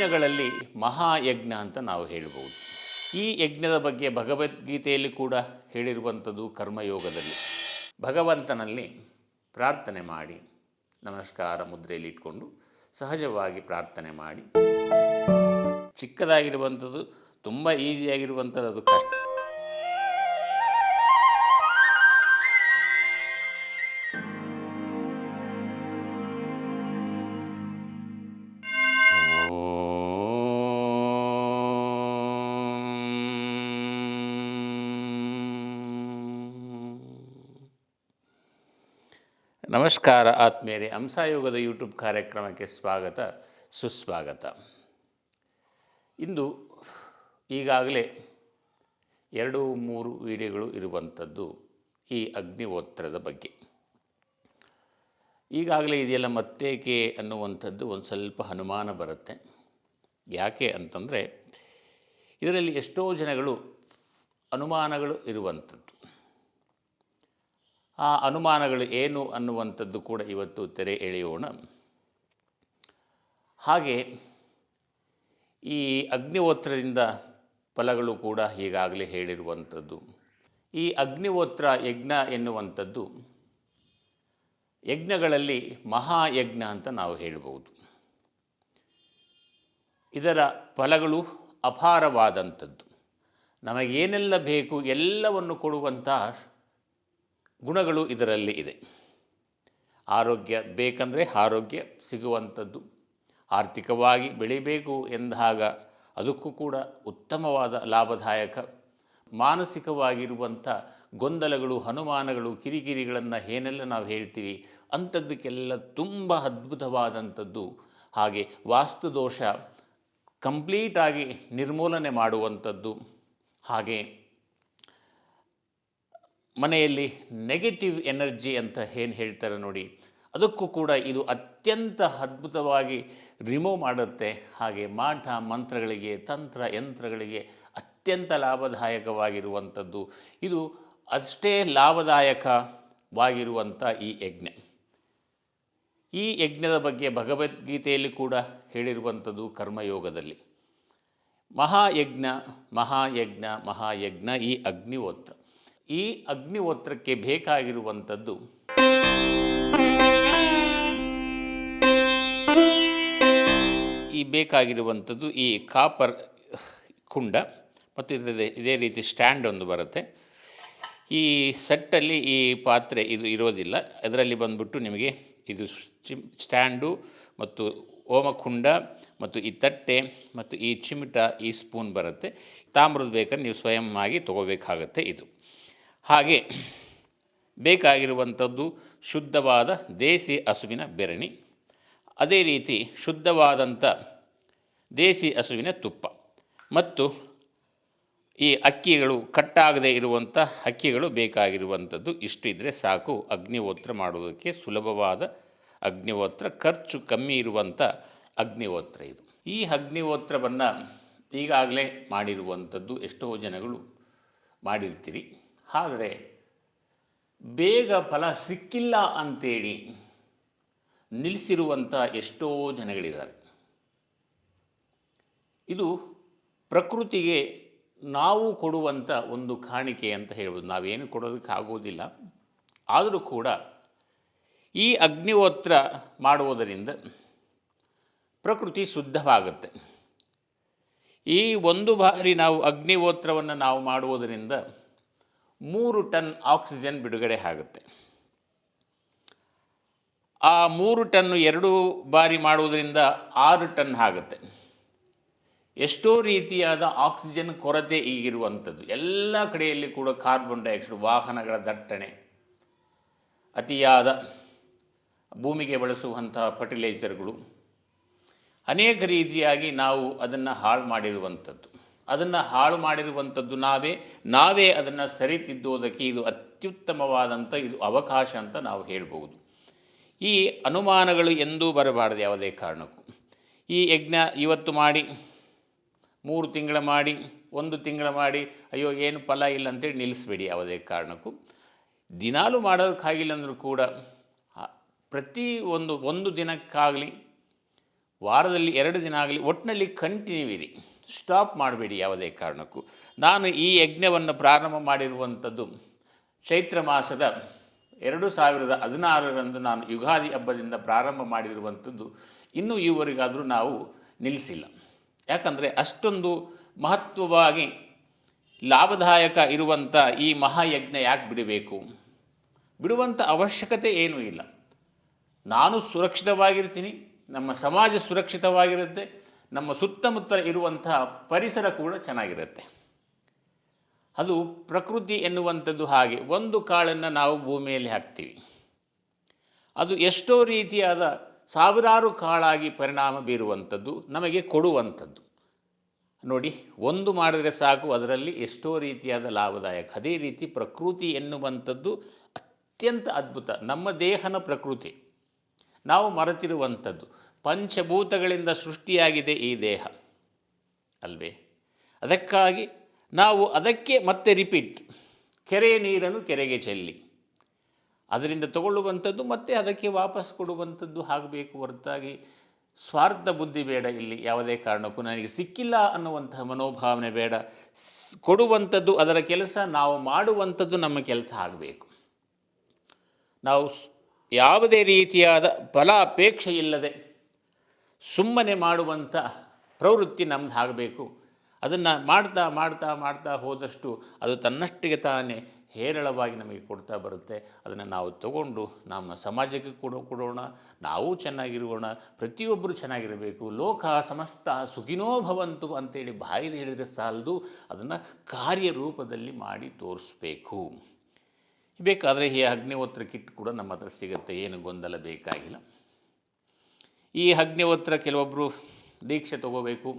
ಯಜ್ಞಗಳಲ್ಲಿ ಮಹಾಯಜ್ಞ ಅಂತ ನಾವು ಹೇಳ್ಬೋದು. ಈ ಯಜ್ಞದ ಬಗ್ಗೆ ಭಗವದ್ಗೀತೆಯಲ್ಲಿ ಕೂಡ ಹೇಳಿರುವಂಥದ್ದು ಕರ್ಮಯೋಗದಲ್ಲಿ. ಭಗವಂತನಲ್ಲಿ ಪ್ರಾರ್ಥನೆ ಮಾಡಿ, ನಮಸ್ಕಾರ ಮುದ್ರೆಯಲ್ಲಿ ಇಟ್ಕೊಂಡು ಸಹಜವಾಗಿ ಪ್ರಾರ್ಥನೆ ಮಾಡಿ. ಚಿಕ್ಕದಾಗಿರುವಂಥದ್ದು, ತುಂಬ ಈಸಿಯಾಗಿರುವಂಥದ್ದು ಅದು ಕಷ್ಟ. ನಮಸ್ಕಾರ ಆತ್ಮೀಯರೇ. ಅಂಸಾಯೋಗದ ಯೂಟ್ಯೂಬ್ ಕಾರ್ಯಕ್ರಮಕ್ಕೆ ಸ್ವಾಗತ, ಸುಸ್ವಾಗತ. ಇಂದು ಈಗಾಗಲೇ ಎರಡು ಮೂರು ವಿಡಿಯೋಗಳು ಇರುವಂಥದ್ದು ಈ ಅಗ್ನಿಹೋತ್ರದ ಬಗ್ಗೆ. ಈಗಾಗಲೇ ಇದೆಲ್ಲ ಮತ್ತೇಕೆ ಅನ್ನುವಂಥದ್ದು ಒಂದು ಸ್ವಲ್ಪ ಅನುಮಾನ ಬರುತ್ತೆ. ಯಾಕೆ ಅಂತಂದರೆ ಇದರಲ್ಲಿ ಎಷ್ಟೋ ಜನಗಳು ಅನುಮಾನಗಳು ಇರುವಂಥದ್ದು. ಆ ಅನುಮಾನಗಳು ಏನು ಅನ್ನುವಂಥದ್ದು ಕೂಡ ಇವತ್ತು ತೆರೆ ಎಳೆಯೋಣ. ಹಾಗೆ ಈ ಅಗ್ನಿಹೋತ್ರದಿಂದ ಫಲಗಳು ಕೂಡ ಈಗಾಗಲೇ ಹೇಳಿರುವಂಥದ್ದು. ಈ ಅಗ್ನಿಹೋತ್ರ ಯಜ್ಞ ಎನ್ನುವಂಥದ್ದು ಯಜ್ಞಗಳಲ್ಲಿ ಮಹಾಯಜ್ಞ ಅಂತ ನಾವು ಹೇಳಬಹುದು. ಇದರ ಫಲಗಳು ಅಪಾರವಾದಂಥದ್ದು. ನಮಗೇನೆಲ್ಲ ಬೇಕು ಎಲ್ಲವನ್ನು ಕೊಡುವಂಥ ಗುಣಗಳು ಇದರಲ್ಲಿ ಇದೆ. ಆರೋಗ್ಯ ಬೇಕಂದರೆ ಆರೋಗ್ಯ ಸಿಗುವಂಥದ್ದು. ಆರ್ಥಿಕವಾಗಿ ಬೆಳಿಬೇಕು ಎಂದಾಗ ಅದಕ್ಕೂ ಕೂಡ ಉತ್ತಮವಾದ ಲಾಭದಾಯಕ. ಮಾನಸಿಕವಾಗಿರುವಂಥ ಗೊಂದಲಗಳು, ಅನುಮಾನಗಳು, ಕಿರಿಕಿರಿಗಳನ್ನು ಏನೆಲ್ಲ ನಾವು ಹೇಳ್ತೀವಿ ಅಂಥದ್ದಕ್ಕೆಲ್ಲ ತುಂಬ ಅದ್ಭುತವಾದಂಥದ್ದು. ಹಾಗೆ ವಾಸ್ತುದೋಷ ಕಂಪ್ಲೀಟಾಗಿ ನಿರ್ಮೂಲನೆ ಮಾಡುವಂಥದ್ದು. ಹಾಗೆ ಮನೆಯಲ್ಲಿ ನೆಗೆಟಿವ್ ಎನರ್ಜಿ ಅಂತ ಏನು ಹೇಳ್ತಾರೆ ನೋಡಿ, ಅದಕ್ಕೂ ಕೂಡ ಇದು ಅತ್ಯಂತ ಅದ್ಭುತವಾಗಿ ರಿಮೂವ್ ಮಾಡುತ್ತೆ. ಹಾಗೆ ಮಾಠ ಮಂತ್ರಗಳಿಗೆ, ತಂತ್ರ ಯಂತ್ರಗಳಿಗೆ ಅತ್ಯಂತ ಲಾಭದಾಯಕವಾಗಿರುವಂಥದ್ದು. ಇದು ಅಷ್ಟೇ ಲಾಭದಾಯಕವಾಗಿರುವಂಥ ಈ ಯಜ್ಞ. ಈ ಯಜ್ಞದ ಬಗ್ಗೆ ಭಗವದ್ಗೀತೆಯಲ್ಲಿ ಕೂಡ ಹೇಳಿರುವಂಥದ್ದು ಕರ್ಮಯೋಗದಲ್ಲಿ. ಮಹಾಯಜ್ಞ ಮಹಾಯಜ್ಞ ಮಹಾಯಜ್ಞ ಈ ಅಗ್ನಿಹೋತ್ರ. ಈ ಅಗ್ನಿಹೋತ್ರಕ್ಕೆ ಬೇಕಾಗಿರುವಂಥದ್ದು. ಈ ಬೇಕಾಗಿರುವಂಥದ್ದು ಈ ಕಾಪರ್ ಕುಂಡ ಮತ್ತು ಇದೇ ಇದೇ ರೀತಿ ಸ್ಟ್ಯಾಂಡ್ ಒಂದು ಬರುತ್ತೆ. ಈ ಸೆಟ್ಟಲ್ಲಿ ಈ ಪಾತ್ರೆ ಇದು ಇರೋದಿಲ್ಲ. ಅದರಲ್ಲಿ ಬಂದುಬಿಟ್ಟು ನಿಮಗೆ ಇದು ಚಿಮ್, ಸ್ಟ್ಯಾಂಡು ಮತ್ತು ಓಮಕುಂಡ ಮತ್ತು ಈ ತಟ್ಟೆ ಮತ್ತು ಈ ಚಿಮಿಟ, ಈ ಸ್ಪೂನ್ ಬರುತ್ತೆ. ತಾಮ್ರದ ಬೇಕಾದ್ರೆ ನೀವು ಸ್ವಯಂ ಆಗಿ ತೊಗೋಬೇಕಾಗತ್ತೆ ಇದು. ಹಾಗೆ ಬೇಕಾಗಿರುವಂಥದ್ದು ಶುದ್ಧವಾದ ದೇಸಿ ಹಸುವಿನ ಬೆರಣಿ, ಅದೇ ರೀತಿ ಶುದ್ಧವಾದಂಥ ದೇಸಿ ಹಸುವಿನ ತುಪ್ಪ ಮತ್ತು ಈ ಅಕ್ಕಿಗಳು ಕಟ್ಟಾಗದೇ ಇರುವಂಥ ಅಕ್ಕಿಗಳು ಬೇಕಾಗಿರುವಂಥದ್ದು. ಇಷ್ಟು ಇದ್ದರೆ ಸಾಕು, ಅಗ್ನಿಹೋತ್ರ ಮಾಡೋದಕ್ಕೆ ಸುಲಭವಾದ ಅಗ್ನಿಹೋತ್ರ, ಖರ್ಚು ಕಮ್ಮಿ ಇರುವಂಥ ಅಗ್ನಿಹೋತ್ರ ಇದು. ಈ ಅಗ್ನಿಹೋತ್ರವನ್ನು ಈಗಾಗಲೇ ಮಾಡಿರುವಂಥದ್ದು ಎಷ್ಟೋ ಜನಗಳು ಮಾಡಿರ್ತೀರಿ. ಆದರೆ ಬೇಗ ಫಲ ಸಿಕ್ಕಿಲ್ಲ ಅಂತೇಳಿ ನಿಲ್ಲಿಸಿರುವಂಥ ಎಷ್ಟೋ ಜನಗಳಿದ್ದಾರೆ. ಇದು ಪ್ರಕೃತಿಗೆ ನಾವು ಕೊಡುವಂಥ ಒಂದು ಕಾಣಿಕೆ ಅಂತ ಹೇಳ್ಬೋದು. ನಾವೇನು ಕೊಡೋದಕ್ಕೆ ಆಗೋದಿಲ್ಲ. ಆದರೂ ಕೂಡ ಈ ಅಗ್ನಿಹೋತ್ರ ಮಾಡುವುದರಿಂದ ಪ್ರಕೃತಿ ಶುದ್ಧವಾಗುತ್ತೆ. ಈ ಒಂದು ಬಾರಿ ನಾವು ಅಗ್ನಿಹೋತ್ರವನ್ನು ನಾವು ಮಾಡುವುದರಿಂದ ಮೂರು ಟನ್ ಆಕ್ಸಿಜನ್ ಬಿಡುಗಡೆ ಆಗುತ್ತೆ. ಆ ಮೂರು ಟನ್ನು ಎರಡು ಬಾರಿ ಮಾಡುವುದರಿಂದ ಆರು ಟನ್ ಆಗುತ್ತೆ. ಎಷ್ಟೋ ರೀತಿಯಾದ ಆಕ್ಸಿಜನ್ ಕೊರತೆ ಈಗಿರುವಂಥದ್ದು. ಎಲ್ಲ ಕಡೆಯಲ್ಲಿ ಕೂಡ ಕಾರ್ಬನ್ ಡೈಆಕ್ಸೈಡ್, ವಾಹನಗಳ ದಟ್ಟಣೆ, ಅತಿಯಾದ ಭೂಮಿಗೆ ಬಳಸುವಂತಹ ಫರ್ಟಿಲೈಸರ್ಗಳು ಅನೇಕ ರೀತಿಯಾಗಿ ನಾವು ಅದನ್ನು ಹಾಳು ಮಾಡಿರುವಂಥದ್ದು. ಅದನ್ನು ಹಾಳು ಮಾಡಿರುವಂಥದ್ದು ನಾವೇ ನಾವೇ ಅದನ್ನು ಸರಿತಿದ್ದೋದಕ್ಕೆ ಇದು ಅತ್ಯುತ್ತಮವಾದಂಥ ಇದು ಅವಕಾಶ ಅಂತ ನಾವು ಹೇಳ್ಬೋದು ಈ ಅನುಮಾನಗಳು ಎಂದೂ ಬರಬಾರದು ಯಾವುದೇ ಕಾರಣಕ್ಕೂ. ಈ ಯಜ್ಞ ಇವತ್ತು ಮಾಡಿ, ಮೂರು ತಿಂಗಳ ಮಾಡಿ, ಒಂದು ತಿಂಗಳ ಮಾಡಿ, ಅಯ್ಯೋ ಏನು ಫಲ ಇಲ್ಲ ಅಂತೇಳಿ ನಿಲ್ಲಿಸ್ಬೇಡಿ ಯಾವುದೇ ಕಾರಣಕ್ಕೂ. ದಿನಾಲೂ ಮಾಡೋದಕ್ಕಾಗಿಲ್ಲ ಅಂದರೂ ಕೂಡ ಪ್ರತಿ ಒಂದು ಒಂದು ದಿನಕ್ಕಾಗಲಿ, ವಾರದಲ್ಲಿ ಎರಡು ದಿನ ಆಗಲಿ ಒಟ್ಟಿನಲ್ಲಿ ಕಂಟಿನ್ಯೂ ಇರಿ. ಸ್ಟಾಪ್ ಮಾಡಬೇಡಿ ಯಾವುದೇ ಕಾರಣಕ್ಕೂ. ನಾನು ಈ ಯಜ್ಞವನ್ನು ಪ್ರಾರಂಭ ಮಾಡಿರುವಂಥದ್ದು ಚೈತ್ರ ಮಾಸದ ಎರಡು ಸಾವಿರದ ಹದಿನಾರರಂದು ನಾನು ಯುಗಾದಿ ಹಬ್ಬದಿಂದ ಪ್ರಾರಂಭ ಮಾಡಿರುವಂಥದ್ದು ಇನ್ನೂ ಈವರೆಗಾದರೂ ನಾವು ನಿಲ್ಲಿಸಿಲ್ಲ. ಯಾಕಂದರೆ ಅಷ್ಟೊಂದು ಮಹತ್ವವಾಗಿ ಲಾಭದಾಯಕ ಇರುವಂಥ ಈ ಮಹಾಯಜ್ಞ ಯಾಕೆ ಬಿಡಬೇಕು? ಬಿಡುವಂಥ ಅವಶ್ಯಕತೆ ಏನೂ ಇಲ್ಲ. ನಾನು ಸುರಕ್ಷಿತವಾಗಿರ್ತೀನಿ, ನಮ್ಮ ಸಮಾಜ ಸುರಕ್ಷಿತವಾಗಿರುತ್ತೆ ನಮ್ಮ ಸುತ್ತಮುತ್ತ ಇರುವಂತಹ ಪರಿಸರ ಕೂಡ ಚೆನ್ನಾಗಿರುತ್ತೆ. ಅದು ಪ್ರಕೃತಿ ಎನ್ನುವಂಥದ್ದು ಹಾಗೆ ಒಂದು ಕಾಳನ್ನು ನಾವು ಭೂಮಿಯಲ್ಲಿ ಹಾಕ್ತೀವಿ. ಅದು ಎಷ್ಟೋ ರೀತಿಯಾದ ಸಾವಿರಾರು ಕಾಳಾಗಿ ಪರಿಣಾಮ ಬೀರುವಂಥದ್ದು, ನಮಗೆ ಕೊಡುವಂಥದ್ದು. ನೋಡಿ, ಒಂದು ಮಾಡಿದರೆ ಸಾಕು, ಅದರಲ್ಲಿ ಎಷ್ಟೋ ರೀತಿಯಾದ ಲಾಭದಾಯಕ. ಅದೇ ರೀತಿ ಪ್ರಕೃತಿ ಎನ್ನುವಂಥದ್ದು ಅತ್ಯಂತ ಅದ್ಭುತ. ನಮ್ಮ ದೇಹನ ಪ್ರಕೃತಿ. ನಾವು ಮರೆತಿರುವಂಥದ್ದು. ಪಂಚಭೂತಗಳಿಂದ ಸೃಷ್ಟಿಯಾಗಿದೆ ಈ ದೇಹ. ಅಲ್ವೇ? ಅದಕ್ಕಾಗಿ ನಾವು ಅದಕ್ಕೆ ಮತ್ತೆ ರಿಪೀಟ್ ಕೆರೆಯ ನೀರನ್ನು ಕೆರೆಗೆ ಚೆಲ್ಲಿ. ಅದರಿಂದ ತಗೊಳ್ಳುವಂಥದ್ದು ಮತ್ತೆ ಅದಕ್ಕೆ ವಾಪಸ್ ಕೊಡುವಂಥದ್ದು ಆಗಬೇಕು ಹೊರತಾಗಿ ಸ್ವಾರ್ಥ ಬುದ್ಧಿ ಬೇಡ ಇಲ್ಲಿ. ಯಾವುದೇ ಕಾರಣಕ್ಕೂ ನನಗೆ ಸಿಕ್ಕಿಲ್ಲ ಅನ್ನುವಂತಹ ಮನೋಭಾವನೆ ಬೇಡ. ಕೊಡುವಂಥದ್ದು ಅದರ ಕೆಲಸ, ನಾವು ಮಾಡುವಂಥದ್ದು ನಮ್ಮ ಕೆಲಸ ಆಗಬೇಕು. ನಾವು ಯಾವುದೇ ರೀತಿಯಾದ ಫಲ ಅಪೇಕ್ಷೆ ಇಲ್ಲದೆ ಸುಮ್ಮನೆ ಮಾಡುವಂಥ ಪ್ರವೃತ್ತಿ ನಮ್ದು ಆಗಬೇಕು. ಅದನ್ನು ಮಾಡ್ತಾ ಮಾಡ್ತಾ ಮಾಡ್ತಾ ಹೋದಷ್ಟು ಅದು ತನ್ನಷ್ಟಿಗೆ ತಾನೇ ಹೇರಳವಾಗಿ ನಮಗೆ ಕೊಡ್ತಾ ಬರುತ್ತೆ. ಅದನ್ನು ನಾವು ತಗೊಂಡು ನಮ್ಮ ಸಮಾಜಕ್ಕೆ ಕೂಡ, ಕೊಡೋಣ. ನಾವು ಚೆನ್ನಾಗಿರೋಣ. ಪ್ರತಿಯೊಬ್ಬರು ಚೆನ್ನಾಗಿರಬೇಕು. ಲೋಕ ಸಮಸ್ತ ಸುಖಿನೋ ಭವಂತು ಅಂತೇಳಿ ಬಾಯಿಲಿ ಹೇಳಿದರೆ ಸಾಲದು. ಅದನ್ನು ಕಾರ್ಯರೂಪದಲ್ಲಿ ಮಾಡಿ ತೋರಿಸ್ಬೇಕು. ಬೇಕಾದರೆ ಈ ಅಗ್ನಿಹೋತ್ರ ಕಿಟ್ ಕೂಡ ನಮ್ಮ ಹತ್ರ ಸಿಗುತ್ತೆ. ಏನು ಗೊಂದಲ ಬೇಕಾಗಿಲ್ಲ. ಈ ಅಗ್ನಿಹೋತ್ರ ಕೆಲವೊಬ್ಬರು ದೀಕ್ಷೆ ತಗೋಬೇಕು,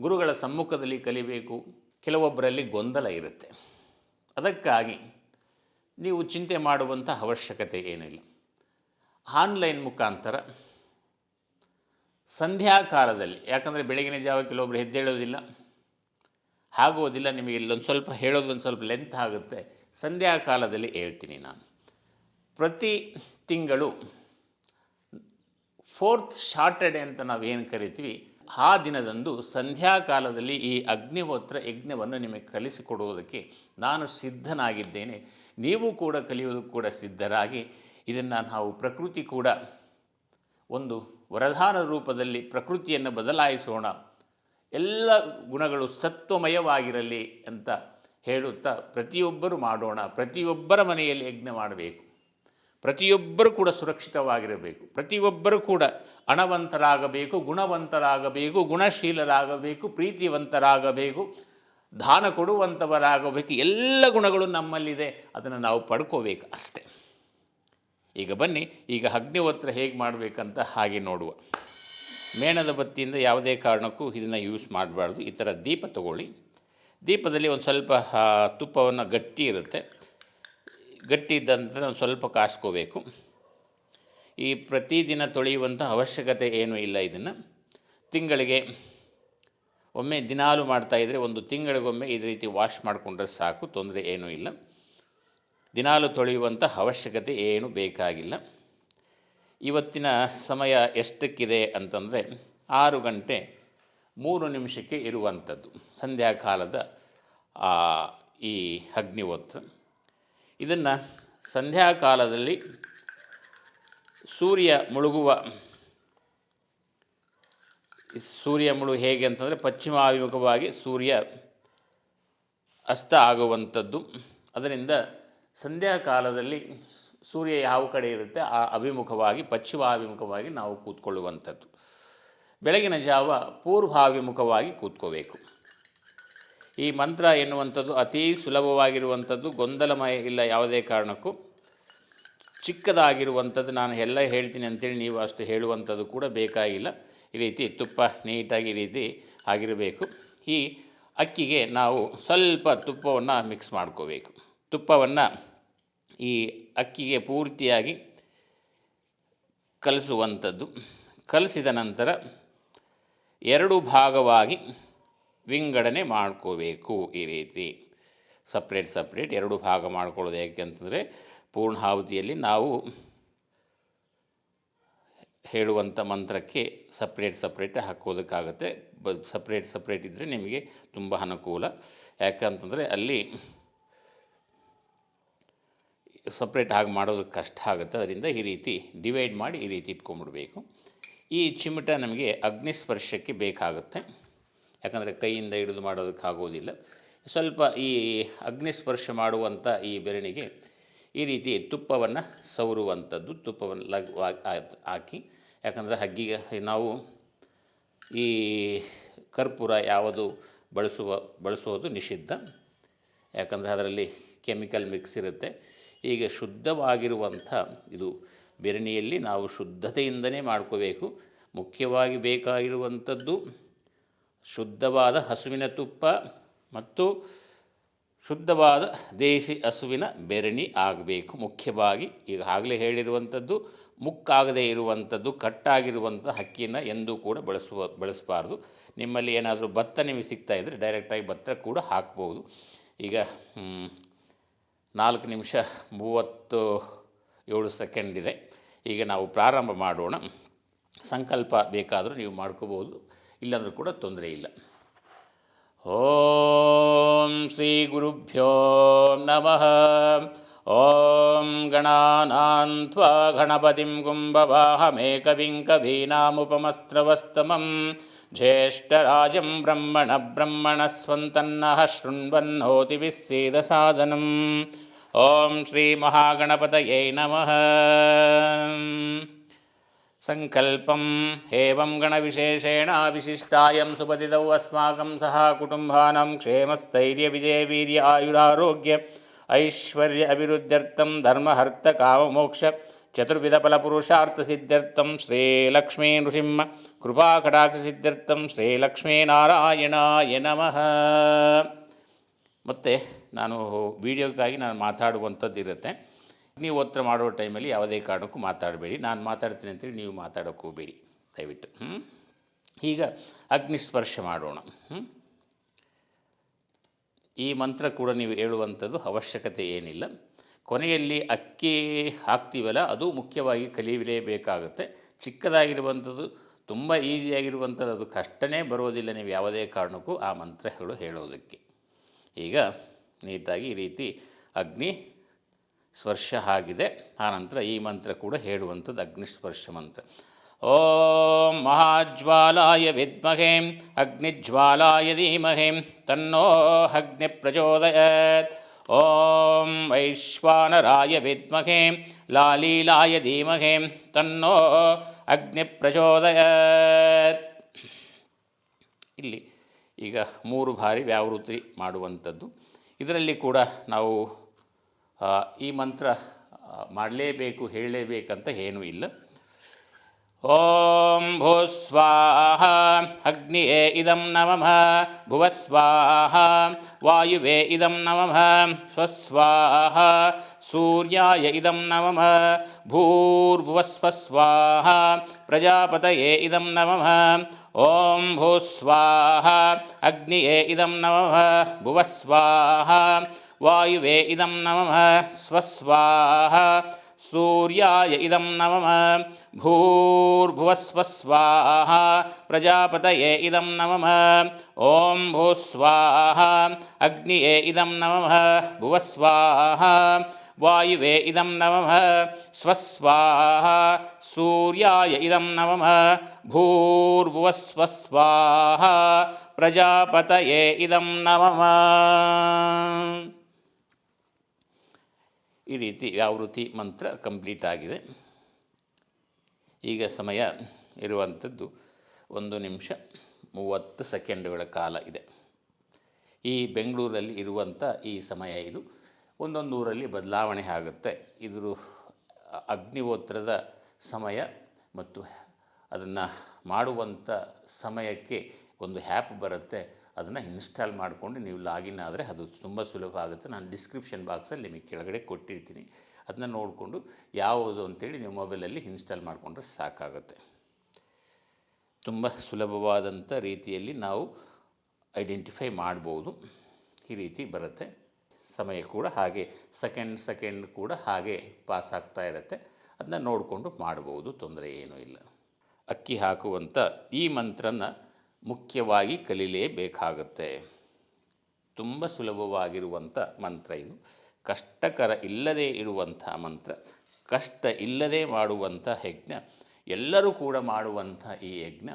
ಗುರುಗಳ ಸಮ್ಮುಖದಲ್ಲಿ ಕಲಿಬೇಕು, ಕೆಲವೊಬ್ಬರಲ್ಲಿ ಗೊಂದಲ ಇರುತ್ತೆ. ಅದಕ್ಕಾಗಿ ನೀವು ಚಿಂತೆ ಮಾಡುವಂಥ ಅವಶ್ಯಕತೆ ಏನಿಲ್ಲ. ಆನ್ಲೈನ್ ಮುಖಾಂತರ ಸಂಧ್ಯಾಕಾಲದಲ್ಲಿ, ಯಾಕಂದರೆ ಬೆಳಗಿನ ಜಾವ ಕೆಲವೊಬ್ಬರು ಎದ್ದೇಳೋದಿಲ್ಲ, ಆಗೋದಿಲ್ಲ, ನಿಮಗೆ ಇಲ್ಲೊಂದು ಸ್ವಲ್ಪ ಹೇಳೋದೊಂದು ಸ್ವಲ್ಪ ಲೆಂತ್ ಆಗುತ್ತೆ, ಸಂಧ್ಯಾಕಾಲದಲ್ಲಿ ಹೇಳ್ತೀನಿ ನಾನು. ಪ್ರತಿ ತಿಂಗಳು ಫೋರ್ತ್ ಶಾರ್ಟೆಡೆ ಅಂತ ನಾವು ಏನು ಕರಿತೀವಿ, ಆ ದಿನದಂದು ಸಂಧ್ಯಾಕಾಲದಲ್ಲಿ ಈ ಅಗ್ನಿಹೋತ್ರ ಯಜ್ಞವನ್ನು ನಿಮಗೆ ಕಲಿಸಿಕೊಡುವುದಕ್ಕೆ ನಾನು ಸಿದ್ಧನಾಗಿದ್ದೇನೆ. ನೀವು ಕೂಡ ಕಲಿಯುವುದಕ್ಕೆ ಕೂಡ ಸಿದ್ಧರಾಗಿ, ಇದನ್ನು ನಾವು ಪ್ರಕೃತಿ ಕೂಡ ಒಂದು ವರದಾನ ರೂಪದಲ್ಲಿ ಪ್ರಕೃತಿಯನ್ನು ಬದಲಾಯಿಸೋಣ. ಎಲ್ಲ ಗುಣಗಳು ಸತ್ವಮಯವಾಗಿರಲಿ ಅಂತ ಹೇಳುತ್ತಾ ಪ್ರತಿಯೊಬ್ಬರು ಮಾಡೋಣ, ಪ್ರತಿಯೊಬ್ಬರ ಮನೆಯಲ್ಲಿ ಯಜ್ಞ ಮಾಡಬೇಕು. ಪ್ರತಿಯೊಬ್ಬರು ಕೂಡ ಸುರಕ್ಷಿತವಾಗಿರಬೇಕು. ಪ್ರತಿಯೊಬ್ಬರು ಕೂಡ ಹಣವಂತರಾಗಬೇಕು ಗುಣವಂತರಾಗಬೇಕು, ಗುಣಶೀಲರಾಗಬೇಕು, ಪ್ರೀತಿವಂತರಾಗಬೇಕು, ದಾನ ಕೊಡುವಂಥವರಾಗಬೇಕು ಎಲ್ಲ ಗುಣಗಳು ನಮ್ಮಲ್ಲಿದೆ, ಅದನ್ನು ನಾವು ಪಡ್ಕೋಬೇಕು ಅಷ್ಟೆ. ಈಗ ಬನ್ನಿ, ಈಗ ಅಗ್ನಿಹೋತ್ರ ಹೇಗೆ ಮಾಡಬೇಕಂತ ಹಾಗೆ ನೋಡುವ. ಮೇಣದ ಬತ್ತಿಯಿಂದ ಯಾವುದೇ ಕಾರಣಕ್ಕೂ ಇದನ್ನು ಯೂಸ್ ಮಾಡಬಾರ್ದು. ಈ ಥರ ದೀಪ ತಗೊಳ್ಳಿ. ದೀಪದಲ್ಲಿ ಒಂದು ಸ್ವಲ್ಪ ತುಪ್ಪವನ್ನು ಗಟ್ಟಿ ಇರುತ್ತೆ. ಗಟ್ಟಿ ಇದ್ದಂಥ ನಾವು ಸ್ವಲ್ಪ ಕಾಸ್ಕೋಬೇಕು. ಈ ಪ್ರತಿದಿನ ತೊಳೆಯುವಂಥ ಅವಶ್ಯಕತೆ ಏನೂ ಇಲ್ಲ ಇದನ್ನು. ತಿಂಗಳಿಗೆ ಒಮ್ಮೆ ದಿನಾಲು ಮಾಡ್ತಾಯಿದ್ರೆ ಒಂದು ತಿಂಗಳಿಗೊಮ್ಮೆ ಇದೇ ರೀತಿ ವಾಶ್ ಮಾಡಿಕೊಂಡ್ರೆ ಸಾಕು, ತೊಂದರೆ ಏನೂ ಇಲ್ಲ. ದಿನಾಲು ತೊಳೆಯುವಂಥ ಅವಶ್ಯಕತೆ ಏನು ಬೇಕಾಗಿಲ್ಲ. ಇವತ್ತಿನ ಸಮಯ ಎಷ್ಟಕ್ಕಿದೆ ಅಂತಂದರೆ ಆರು ಗಂಟೆ ಮೂರು ನಿಮಿಷಕ್ಕೆ ಇರುವಂಥದ್ದು ಸಂಧ್ಯಾಕಾಲದ ಈ ಅಗ್ನಿಹೋತ್ರ. ಇದನ್ನು ಸಂಧ್ಯಾಕಾಲದಲ್ಲಿ ಸೂರ್ಯ ಮುಳುಗುವ ಸೂರ್ಯ ಮುಳುಗು ಹೇಗೆ ಅಂತಂದರೆ ಪಶ್ಚಿಮಾಭಿಮುಖವಾಗಿ ಸೂರ್ಯ ಅಸ್ತ ಆಗುವಂಥದ್ದು. ಅದರಿಂದ ಸಂಧ್ಯಾಕಾಲದಲ್ಲಿ ಸೂರ್ಯ ಯಾವ ಕಡೆ ಇರುತ್ತೆ, ಆ ಅಭಿಮುಖವಾಗಿ ಪಶ್ಚಿಮಾಭಿಮುಖವಾಗಿ ನಾವು ಕೂತ್ಕೊಳ್ಳುವಂಥದ್ದು. ಬೆಳಗಿನ ಜಾವ ಪೂರ್ವಾಭಿಮುಖವಾಗಿ ಕೂತ್ಕೋಬೇಕು. ಈ ಮಂತ್ರ ಎನ್ನುವಂಥದ್ದು ಅತೀ ಸುಲಭವಾಗಿರುವಂಥದ್ದು, ಗೊಂದಲಮಯ ಇಲ್ಲ ಯಾವುದೇ ಕಾರಣಕ್ಕೂ. ಚಿಕ್ಕದಾಗಿರುವಂಥದ್ದು ನಾನು ಎಲ್ಲ ಹೇಳ್ತೀನಿ ಅಂತೇಳಿ ನೀವು ಅಷ್ಟು ಹೇಳುವಂಥದ್ದು ಕೂಡ ಬೇಕಾಗಿಲ್ಲ. ಈ ರೀತಿ ತುಪ್ಪ ನೀಟಾಗಿ ಈ ರೀತಿ ಆಗಿರಬೇಕು. ಈ ಅಕ್ಕಿಗೆ ನಾವು ಸ್ವಲ್ಪ ತುಪ್ಪವನ್ನು ಮಿಕ್ಸ್ ಮಾಡ್ಕೋಬೇಕು. ತುಪ್ಪವನ್ನು ಈ ಅಕ್ಕಿಗೆ ಪೂರ್ತಿಯಾಗಿ ಕಲಿಸುವಂಥದ್ದು. ಕಲಿಸಿದ ನಂತರ ಎರಡು ಭಾಗವಾಗಿ ವಿಂಗಡಣೆ ಮಾಡ್ಕೋಬೇಕು ಈ ರೀತಿ. ಸಪ್ರೇಟ್ ಸಪ್ರೇಟ್ ಎರಡು ಭಾಗ ಮಾಡ್ಕೊಳ್ಳೋದು ಯಾಕೆ ಅಂತಂದರೆ ಪೂರ್ಣಾಹುತಿಯಲ್ಲಿ ನಾವು ಹೇಳುವಂಥ ಮಂತ್ರಕ್ಕೆ ಸಪ್ರೇಟ್ ಸಪ್ರೇಟ್ ಹಾಕೋದಕ್ಕಾಗುತ್ತೆ. ಬ, ಸಪ್ರೇಟ್ ಸಪ್ರೇಟ್ ಇದ್ದರೆ ನಿಮಗೆ ತುಂಬ ಅನುಕೂಲ. ಯಾಕಂತಂದರೆ ಅಲ್ಲಿ ಸಪ್ರೇಟ್ ಆಗಿ ಮಾಡೋದಕ್ಕೆ ಕಷ್ಟ ಆಗುತ್ತೆ. ಅದರಿಂದ ಈ ರೀತಿ ಡಿವೈಡ್ ಮಾಡಿ ಈ ರೀತಿ ಇಟ್ಕೊಂಬಿಡ್ಬೇಕು ಈ ಚಿಮಟ ನಮಗೆ ಅಗ್ನಿಸ್ಪರ್ಶಕ್ಕೆ ಬೇಕಾಗುತ್ತೆ. ಯಾಕಂದರೆ ಕೈಯಿಂದ ಹಿಡಿದು ಮಾಡೋದಕ್ಕಾಗೋದಿಲ್ಲ. ಸ್ವಲ್ಪ ಈ ಅಗ್ನಿಸ್ಪರ್ಶ ಮಾಡುವಂಥ ಈ ಬೆರಣಿಗೆ ಈ ರೀತಿ ತುಪ್ಪವನ್ನು ಸವರುವಂಥದ್ದು, ತುಪ್ಪವನ್ನು ಲಗ್ ಹಾಕಿ, ಯಾಕಂದರೆ ಹಗ್ಗಿಗೆ ನಾವು ಈ ಕರ್ಪೂರ ಯಾವುದು ಬಳಸುವ ಬಳಸುವುದು ನಿಷಿದ್ಧ. ಯಾಕಂದರೆ ಅದರಲ್ಲಿ ಕೆಮಿಕಲ್ ಮಿಕ್ಸ್ ಇರುತ್ತೆ. ಈಗ ಶುದ್ಧವಾಗಿರುವಂಥ ಇದು ಬೆರಣಿಯಲ್ಲಿ ನಾವು ಶುದ್ಧತೆಯಿಂದನೇ ಮಾಡ್ಕೋಬೇಕು. ಮುಖ್ಯವಾಗಿ ಬೇಕಾಗಿರುವಂಥದ್ದು ಶುದ್ಧವಾದ ಹಸುವಿನ ತುಪ್ಪ ಮತ್ತು ಶುದ್ಧವಾದ ದೇಸಿ ಹಸುವಿನ ಬೆರಣಿ ಆಗಬೇಕು. ಮುಖ್ಯವಾಗಿ ಈಗ ಆಗಲೇ ಹೇಳಿರುವಂಥದ್ದು, ಮುಕ್ಕಾಗದೇ ಇರುವಂಥದ್ದು, ಕಟ್ಟಾಗಿರುವಂಥ ಹಕ್ಕಿನ ಎಂದೂ ಕೂಡ ಬಳಸುವ, ಬಳಸಬಾರ್ದು. ನಿಮ್ಮಲ್ಲಿ ಏನಾದರೂ ಭತ್ತ ನಿಮಗೆ ಸಿಗ್ತಾ ಇದ್ದರೆ ಡೈರೆಕ್ಟಾಗಿ ಭತ್ತ ಕೂಡ ಹಾಕ್ಬೋದು. ಈಗ ನಾಲ್ಕು ನಿಮಿಷ ಮೂವತ್ತು ಏಳು ಸೆಕೆಂಡ್ ಇದೆ. ಈಗ ನಾವು ಪ್ರಾರಂಭ ಮಾಡೋಣ. ಸಂಕಲ್ಪ ಬೇಕಾದರೂ ನೀವು ಮಾಡ್ಕೋಬೋದು. ಇಲ್ಲಾಂದರೂ ಕೂಡ ತೊಂದರೆ ಇಲ್ಲ ಓಂ ಶ್ರೀ ಗುರುಭ್ಯೋ ನಮಃ ಓಂ ಗಣಾನಾನ್ತ್ವಾ ಗಣಪತಿಂ ಗುಂಬವಾಹಮೇಕವಿಂ ಕವೀನಾಮುಪಮಸ್ತ್ರವಸ್ತಮಂ ಜ್ಯೇಷ್ಠರಾಜಂ ಬ್ರಹ್ಮಣ ಬ್ರಹ್ಮಣಸ್ವಂತನ್ನಃ ಶೃಣ್ವನ್ನೋತಿ ವಿಸ್ಸೇದಸಾದನಂ ಓಂ ಶ್ರೀ ಮಹಾಗಣಪತಯೇ ನಮಃ सङ्कल्पम् एवं गणविशेषेण विशिष्टायं सुपतितौ अस्माकं सह कुटुम्बानां क्षेमस्थैर्यविजयवीर्य आयुरारोग्य ऐश्वर्य अभिवृद्ध्यर्थं धर्महर्तकाममोक्ष चतुर्विधफलपुरुषार्थसिद्ध्यर्थं श्रीलक्ष्मी नृसिंह कृपाकटाक्षसिद्ध्यर्थं श्रीलक्ष्मीनारायणाय नमः ಮತ್ತು ನಾನು ವೀಡಿಯೋಕ್ಕಾಗಿ ನಾನು ಮಾತಾಡುವಂಥದ್ದು ಇರುತ್ತೆ ನೀವು ಉತ್ತರ ಮಾಡೋ ಟೈಮಲ್ಲಿ ಯಾವುದೇ ಕಾರಣಕ್ಕೂ ಮಾತಾಡಬೇಡಿ. ನಾನು ಮಾತಾಡ್ತೀನಿ ಅಂತೇಳಿ ನೀವು ಮಾತಾಡೋಕ್ಕೆ ಬೇಡಿ ದಯವಿಟ್ಟು ಹ್ಞೂ ಈಗ ಅಗ್ನಿಸ್ಪರ್ಶ ಮಾಡೋಣ ಈ ಮಂತ್ರ ಕೂಡ ನೀವು ಹೇಳುವಂಥದ್ದು ಅವಶ್ಯಕತೆ ಏನಿಲ್ಲ. ಕೊನೆಯಲ್ಲಿ ಅಕ್ಕಿ ಹಾಕ್ತೀವಲ್ಲ, ಅದು ಮುಖ್ಯವಾಗಿ ಕಲಿಯಲೇಬೇಕಾಗುತ್ತೆ ಚಿಕ್ಕದಾಗಿರುವಂಥದ್ದು, ತುಂಬ ಈಸಿಯಾಗಿರುವಂಥದ್ದು, ಅದು ಕಷ್ಟನೇ ಬರೋದಿಲ್ಲ ನೀವು ಯಾವುದೇ ಕಾರಣಕ್ಕೂ ಆ ಮಂತ್ರಗಳು ಹೇಳೋದಕ್ಕೆ. ಈಗ ನೀಟಾಗಿ ಈ ರೀತಿ ಅಗ್ನಿ ಸ್ಪರ್ಶ ಆಗಿದೆ. ಆನಂತರ ಈ ಮಂತ್ರ ಕೂಡ ಹೇಳುವಂಥದ್ದು ಅಗ್ನಿಸ್ಪರ್ಶ ಮಂತ್ರ. ಓಂ ಮಹಾಜ್ವಾಲಾಯ ವಿದ್ಮಹೇ, ಅಗ್ನಿಜ್ವಾಲಾಯ ಧೀಮಹೇ, ತನ್ನೋ ಅಗ್ನಿ ಪ್ರಚೋದಯತ್. ಓಂ ವೈಶ್ವಾನರಾಯ ವಿದ್ಮಹೇ, ಲಾಲೀಲಾಯ ಧೀಮಹೇ, ತನ್ನೋ ಅಗ್ನಿ ಪ್ರಚೋದಯತ್. ಇಲ್ಲಿ ಈಗ ಮೂರು ಬಾರಿ ವ್ಯಾವೃತ್ತಿ ಮಾಡುವಂಥದ್ದು. ಇದರಲ್ಲಿ ಕೂಡ ನಾವು ಈ ಮಂತ್ರ ಮಾಡಲೇಬೇಕು, ಹೇಳಲೇಬೇಕಂತ ಏನೂ ಇಲ್ಲ. ಓಂ ಭೂಸ್ವಾಹ ಅಗ್ನಿಯೇ ಇದಂ ನಮಃ ಭುವಸ್ವಾಹ ವಾಯುವೇ ಇದಂ ನಮಃ, ಸ್ವಸ್ವಾಹ, ಸೂರ್ಯಾಯ ಇದಂ ನಮಃ ಭೂರ್ಭುವಸ್ವಸ್ವಾಹ ಪ್ರಜಾಪತಯೇ ಇದಂ ನಮಃ, ಓಂ ಭೂಸ್ವಾಹ ಅಗ್ನಿಯೇ ಇದಂ ನಮಃ ಭುವಸ್ವಾಹ ವಾಯುವೇ ಇದಂ ನಮಃ ಸ್ವಸ್ವಾಹ ಸೂರ್ಯಾಯ ಇದಂ ನಮಃ ಭೂರ್ಭುವಸ್ವಸ್ವಾಹ ಪ್ರಜಾಪತಯೇ ಇದಂ ನಮಃ ಓಂ ಭೂಸ್ವಾಹ ಅಗ್ನಿಯೇ ಇದಂ ನಮಃ ಭುವಸ್ವಾಹ ವಾಯುವೇ ಇದಂ ನಮಃ ಸ್ವಸ್ವಾಹ ಸೂರ್ಯಾಯ ಇದಂ ನಮಃ ಭೂರ್ಭುವಸ್ವಸ್ವಾಹ ಪ್ರಜಾಪತಯೇ ಇದಂ ನಮಃ ಈ ರೀತಿ ಯಾವೃತಿ ಮಂತ್ರ ಕಂಪ್ಲೀಟ್ ಆಗಿದೆ. ಈಗ ಸಮಯ ಇರುವಂಥದ್ದು ಒಂದು ನಿಮಿಷ ಮೂವತ್ತು ಸೆಕೆಂಡುಗಳ ಕಾಲ ಇದೆ. ಈ ಬೆಂಗಳೂರಲ್ಲಿ ಇರುವಂಥ ಈ ಸಮಯ ಇದು. ಒಂದೊಂದು ಊರಲ್ಲಿ ಬದಲಾವಣೆ ಆಗುತ್ತೆ. ಇದ್ರ ಅಗ್ನಿಹೋತ್ರದ ಸಮಯ ಮತ್ತು ಅದನ್ನು ಮಾಡುವಂಥ ಸಮಯಕ್ಕೆ ಒಂದು ಹ್ಯಾಪ್ ಬರುತ್ತೆ. ಅದನ್ನು ಇನ್ಸ್ಟಾಲ್ ಮಾಡಿಕೊಂಡು ನೀವು ಲಾಗಿನ್ ಆದರೆ ಅದು ತುಂಬ ಸುಲಭ ಆಗುತ್ತೆ. ನಾನು ಡಿಸ್ಕ್ರಿಪ್ಷನ್ ಬಾಕ್ಸಲ್ಲಿ ನಿಮಗೆ ಕೆಳಗಡೆ ಕೊಟ್ಟಿರ್ತೀನಿ. ಅದನ್ನ ನೋಡಿಕೊಂಡು ಯಾವುದು ಅಂತೇಳಿ ನೀವು ಮೊಬೈಲಲ್ಲಿ ಇನ್ಸ್ಟಾಲ್ ಮಾಡಿಕೊಂಡ್ರೆ ಸಾಕಾಗುತ್ತೆ. ತುಂಬ ಸುಲಭವಾದಂಥ ರೀತಿಯಲ್ಲಿ ನಾವು ಐಡೆಂಟಿಫೈ ಮಾಡ್ಬೋದು. ಈ ರೀತಿ ಬರುತ್ತೆ. ಸಮಯ ಕೂಡ ಹಾಗೆ, ಸೆಕೆಂಡ್ ಸೆಕೆಂಡ್ ಕೂಡ ಹಾಗೆ ಪಾಸ್ ಆಗ್ತಾ ಇರುತ್ತೆ. ಅದನ್ನ ನೋಡಿಕೊಂಡು ಮಾಡ್ಬೋದು, ತೊಂದರೆ ಏನೂ ಇಲ್ಲ. ಅಕ್ಕಿ ಹಾಕುವಂಥ ಈ ಮಂತ್ರನ ಮುಖ್ಯವಾಗಿ ಕಲಿಲೇಬೇಕಾಗುತ್ತೆ. ತುಂಬ ಸುಲಭವಾಗಿರುವಂಥ ಮಂತ್ರ ಇದು. ಕಷ್ಟಕರ ಇಲ್ಲದೇ ಇರುವಂಥ ಮಂತ್ರ. ಕಷ್ಟ ಇಲ್ಲದೆ ಮಾಡುವಂಥ ಯಜ್ಞ. ಎಲ್ಲರೂ ಕೂಡ ಮಾಡುವಂಥ ಈ ಯಜ್ಞ.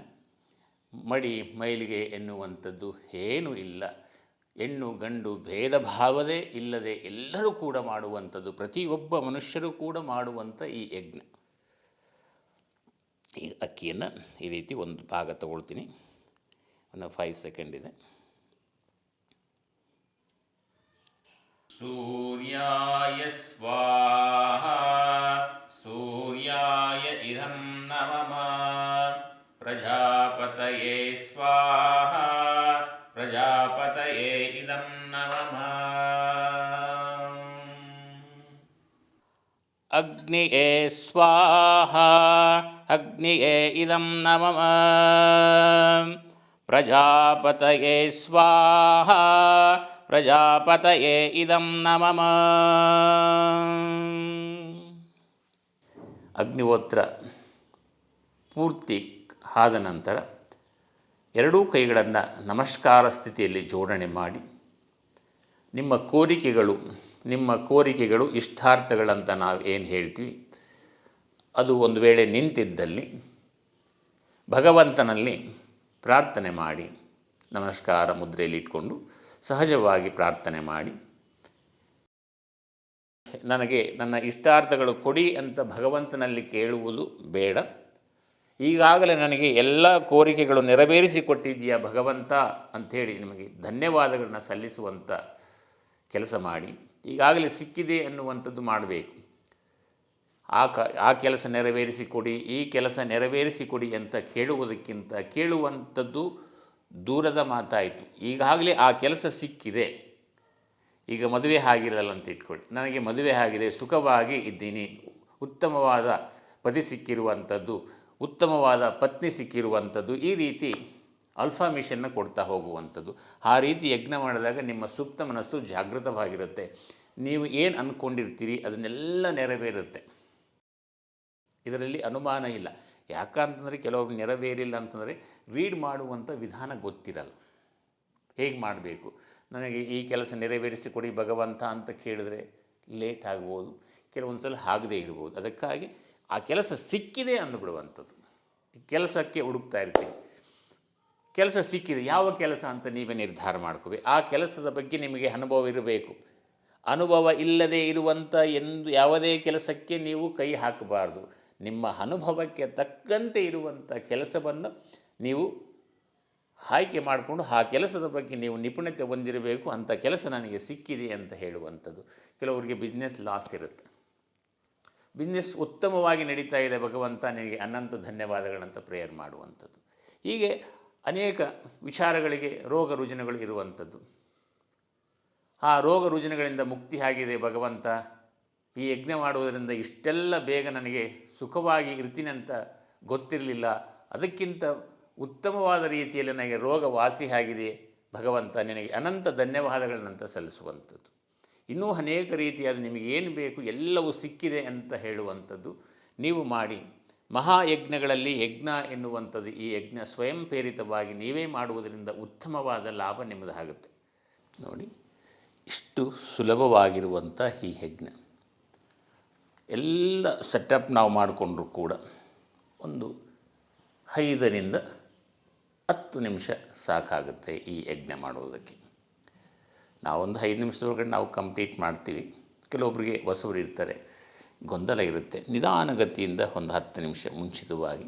ಮಡಿ ಮೈಲಿಗೆ ಎನ್ನುವಂಥದ್ದು ಏನೂ ಇಲ್ಲ. ಹೆಣ್ಣು ಗಂಡು ಭೇದ ಭಾವದೇ ಇಲ್ಲದೆ ಎಲ್ಲರೂ ಕೂಡ ಮಾಡುವಂಥದ್ದು. ಪ್ರತಿಯೊಬ್ಬ ಮನುಷ್ಯರು ಕೂಡ ಮಾಡುವಂಥ ಈ ಯಜ್ಞ. ಈ ಅಕ್ಕಿಯನ್ನು ಈ ರೀತಿ ಒಂದು ಭಾಗ ತಗೊಳ್ತೀನಿ. ಒಂದು ಫೈವ್ ಸೆಕೆಂಡ್ ಇದೆ. ಸೂರ್ಯಾಯ ಸ್ವಾಹ, ಸೂರ್ಯಾಯ ಇದಂ ನಮಮ ಪ್ರಜಾಪತಯೇ ಸ್ವಾಹ, ಪ್ರಜಾಪತಯೇ ಇದಂ ನಮಮ ಅಗ್ನಿಯೇ ಸ್ವಾಹ, ಅಗ್ನಿಯೇ ಇದಂ ನಮಮ ಪ್ರಜಾಪತಯೇ ಸ್ವಾಹ, ಪ್ರಜಾಪತಯೇ ಇದಂ ನಮಮ ಅಗ್ನಿಹೋತ್ರ ಪೂರ್ತಿ ಆದ ನಂತರ ಎರಡೂ ಕೈಗಳನ್ನು ನಮಸ್ಕಾರ ಸ್ಥಿತಿಯಲ್ಲಿ ಜೋಡಣೆ ಮಾಡಿ, ನಿಮ್ಮ ಕೋರಿಕೆಗಳು ನಿಮ್ಮ ಕೋರಿಕೆಗಳು ಇಷ್ಟಾರ್ಥಗಳಂತ ನಾವು ಏನು ಹೇಳ್ತೀವಿ, ಅದು ಒಂದು ವೇಳೆ ನಿಂತಿದ್ದಲ್ಲಿ ಭಗವಂತನಲ್ಲಿ ಪ್ರಾರ್ಥನೆ ಮಾಡಿ, ನಮಸ್ಕಾರ ಮುದ್ರೆಯಲ್ಲಿ ಇಟ್ಕೊಂಡು ಸಹಜವಾಗಿ ಪ್ರಾರ್ಥನೆ ಮಾಡಿ, ನನಗೆ ನನ್ನ ಇಷ್ಟಾರ್ಥಗಳು ಕೊಡಿ ಅಂತ ಭಗವಂತನಲ್ಲಿ ಕೇಳುವುದು ಬೇಡ. ಈಗಾಗಲೇ ನನಗೆ ಎಲ್ಲ ಕೋರಿಕೆಗಳು ನೆರವೇರಿಸಿ ಕೊಟ್ಟಿದ್ದೀಯಾ ಭಗವಂತ ಅಂಥೇಳಿ ನಿಮಗೆ ಧನ್ಯವಾದಗಳನ್ನ ಸಲ್ಲಿಸುವಂಥ ಕೆಲಸ ಮಾಡಿ, ಈಗಾಗಲೇ ಸಿಕ್ಕಿದೆ ಅನ್ನುವಂಥದ್ದು ಮಾಡಬೇಕು. ಆ ಕ, ಆ ಕೆಲಸ ನೆರವೇರಿಸಿಕೊಡಿ, ಈ ಕೆಲಸ ನೆರವೇರಿಸಿಕೊಡಿ ಅಂತ ಕೇಳುವುದಕ್ಕಿಂತ ಕೇಳುವಂಥದ್ದು ದೂರದ ಮಾತಾಯಿತು. ಈಗಾಗಲೇ ಆ ಕೆಲಸ ಸಿಕ್ಕಿದೆ. ಈಗ ಮದುವೆ ಆಗಿರಲ್ಲ ಅಂತ ಇಟ್ಕೊಳ್ಳಿ. ನನಗೆ ಮದುವೆ ಆಗಿದೆ, ಸುಖವಾಗಿ ಇದ್ದೀನಿ. ಉತ್ತಮವಾದ ಪತಿ ಸಿಕ್ಕಿರುವಂಥದ್ದು, ಉತ್ತಮವಾದ ಪತ್ನಿ ಸಿಕ್ಕಿರುವಂಥದ್ದು, ಈ ರೀತಿ ಅಲ್ಫಾಮಿಷನ್ನ ಕೊಡ್ತಾ ಹೋಗುವಂಥದ್ದು. ಆ ರೀತಿ ಯಜ್ಞ ಮಾಡಿದಾಗ ನಿಮ್ಮ ಸುಪ್ತ ಮನಸ್ಸು ಜಾಗೃತವಾಗಿರುತ್ತೆ. ನೀವು ಏನು ಅಂದ್ಕೊಂಡಿರ್ತೀರಿ ಅದನ್ನೆಲ್ಲ ನೆರವೇರುತ್ತೆ. ಇದರಲ್ಲಿ ಅನುಮಾನ ಇಲ್ಲ. ಯಾಕಂತಂದರೆ ಕೆಲವೊಬ್ಬರು ನೆರವೇರಿಲ್ಲ ಅಂತಂದರೆ ರೀಡ್ ಮಾಡುವಂಥ ವಿಧಾನ ಗೊತ್ತಿರಲ್ಲ. ಹೇಗೆ ಮಾಡಬೇಕು? ನನಗೆ ಈ ಕೆಲಸ ನೆರವೇರಿಸಿ ಕೊಡಿ ಭಗವಂತ ಅಂತ ಕೇಳಿದ್ರೆ ಲೇಟ್ ಆಗ್ಬೋದು. ಕೆಲವೊಂದು ಸಲ ಆಗದೇ ಇರ್ಬೋದು. ಅದಕ್ಕಾಗಿ ಆ ಕೆಲಸ ಸಿಕ್ಕಿದೆ ಅಂದುಬಿಡುವಂಥದ್ದು. ಕೆಲಸಕ್ಕೆ ಹುಡುಕ್ತಾ ಇರ್ತೀವಿ ಕೆಲಸ ಸಿಕ್ಕಿದೆ. ಯಾವ ಕೆಲಸ ಅಂತ ನೀವೇ ನಿರ್ಧಾರ ಮಾಡ್ಕೋಬೇಕು. ಆ ಕೆಲಸದ ಬಗ್ಗೆ ನಿಮಗೆ ಅನುಭವ ಇರಬೇಕು. ಅನುಭವ ಇಲ್ಲದೆ ಇರುವಂಥ ಎಂದು ಯಾವುದೇ ಕೆಲಸಕ್ಕೆ ನೀವು ಕೈ ಹಾಕಬಾರ್ದು. ನಿಮ್ಮ ಅನುಭವಕ್ಕೆ ತಕ್ಕಂತೆ ಇರುವಂಥ ಕೆಲಸವನ್ನು ನೀವು ಆಯ್ಕೆ ಮಾಡಿಕೊಂಡು ಆ ಕೆಲಸದ ಬಗ್ಗೆ ನೀವು ನಿಪುಣತೆ ಹೊಂದಿರಬೇಕು ಅಂಥ ಕೆಲಸ ನನಗೆ ಸಿಕ್ಕಿದೆ ಅಂತ ಹೇಳುವಂಥದ್ದು. ಕೆಲವರಿಗೆ ಬಿಸ್ನೆಸ್ ಲಾಸ್ ಇರುತ್ತೆ. ಬಿಸ್ನೆಸ್ ಉತ್ತಮವಾಗಿ ನಡೀತಾ ಇದೆ, ಭಗವಂತ ನಿನಗೆ ಅನಂತ ಧನ್ಯವಾದಗಳಂತ ಪ್ರೇಯರ್ ಮಾಡುವಂಥದ್ದು. ಹೀಗೆ ಅನೇಕ ವಿಚಾರಗಳಿಗೆ ರೋಗ ರುಜಿನಗಳು ಇರುವಂಥದ್ದು. ಆ ರೋಗ ರುಜಿನಗಳಿಂದ ಮುಕ್ತಿ ಆಗಿದೆ ಭಗವಂತ. ಈ ಯಜ್ಞ ಮಾಡುವುದರಿಂದ ಇಷ್ಟೆಲ್ಲ ಬೇಗ ನನಗೆ ಸುಖವಾಗಿ ಇರ್ತೀನಿ ಅಂತ ಗೊತ್ತಿರಲಿಲ್ಲ. ಅದಕ್ಕಿಂತ ಉತ್ತಮವಾದ ರೀತಿಯಲ್ಲಿ ನನಗೆ ರೋಗ ಆಗಿದೆ. ಭಗವಂತ ನಿನಗೆ ಅನಂತ ಧನ್ಯವಾದಗಳನ್ನಂತ ಸಲ್ಲಿಸುವಂಥದ್ದು. ಇನ್ನೂ ಅನೇಕ ರೀತಿಯಾದ ನಿಮಗೆ ಏನು ಬೇಕು ಎಲ್ಲವೂ ಸಿಕ್ಕಿದೆ ಅಂತ ಹೇಳುವಂಥದ್ದು ನೀವು ಮಾಡಿ. ಮಹಾಯಜ್ಞಗಳಲ್ಲಿ ಯಜ್ಞ ಎನ್ನುವಂಥದ್ದು ಈ ಯಜ್ಞ ಸ್ವಯಂ ಪ್ರೇರಿತವಾಗಿ ನೀವೇ ಮಾಡುವುದರಿಂದ ಉತ್ತಮವಾದ ಲಾಭ ನಿಮ್ಮದಾಗುತ್ತೆ. ನೋಡಿ, ಇಷ್ಟು ಸುಲಭವಾಗಿರುವಂಥ ಈ ಯಜ್ಞ. ಎಲ್ಲ ಸೆಟಪ್ ನಾವು ಮಾಡಿಕೊಂಡ್ರೂ ಕೂಡ ಒಂದು ಐದರಿಂದ ಹತ್ತು ನಿಮಿಷ ಸಾಕಾಗುತ್ತೆ ಈ ಯಜ್ಞ ಮಾಡುವುದಕ್ಕೆ ನಾವೊಂದು ಐದು ನಿಮಿಷದೊಳಗಡೆ ನಾವು ಕಂಪ್ಲೀಟ್ ಮಾಡ್ತೀವಿ. ಕೆಲವೊಬ್ಬರಿಗೆ ಹೊಸಬರು ಇರ್ತಾರೆ, ಗೊಂದಲ ಇರುತ್ತೆ. ನಿಧಾನಗತಿಯಿಂದ ಒಂದು ಹತ್ತು ನಿಮಿಷ ಮುಂಚಿತವಾಗಿ